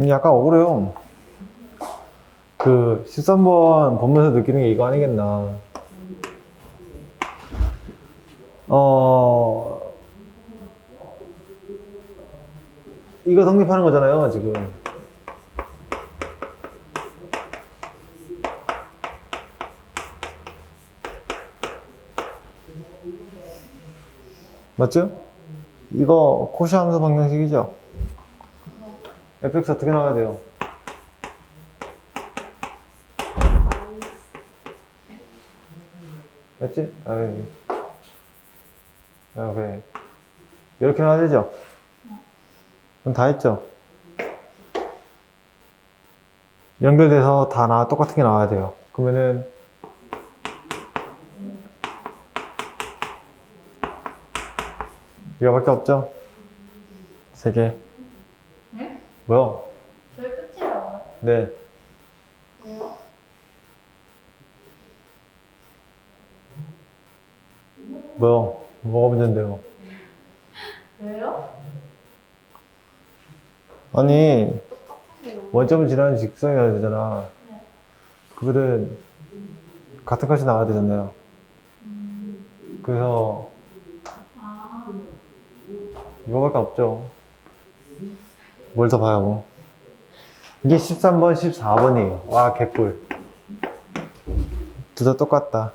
음, 약간 억울해요. 그 13번 보면서 느끼는 게 이거 아니겠나. 어, 이거 성립하는 거잖아요, 지금. 맞죠? 이거 코시 함수 방정식이죠? Fx 어떻게 나와야 돼요? 맞지? 아, 여기. 아, 그래. 이렇게 나와야 되죠? 그럼 다 했죠? 연결돼서 다 나, 똑같은 게 나와야 돼요. 그러면은, 이거밖에 없죠? 세 개. 네? 뭐야? 저희 끝이에요. 네. 뭐야? 뭐가 문제인데요? 왜요? 아니. 원점을 지나는 직선이 나야 되잖아. 네. 그거는 같은 값이 나와야 되잖아요. 그래서 아, 이거밖에 없죠. 뭘 더 봐요, 뭐. 이게 13번, 14번이에요. 와, 개꿀. 둘 다 똑같다.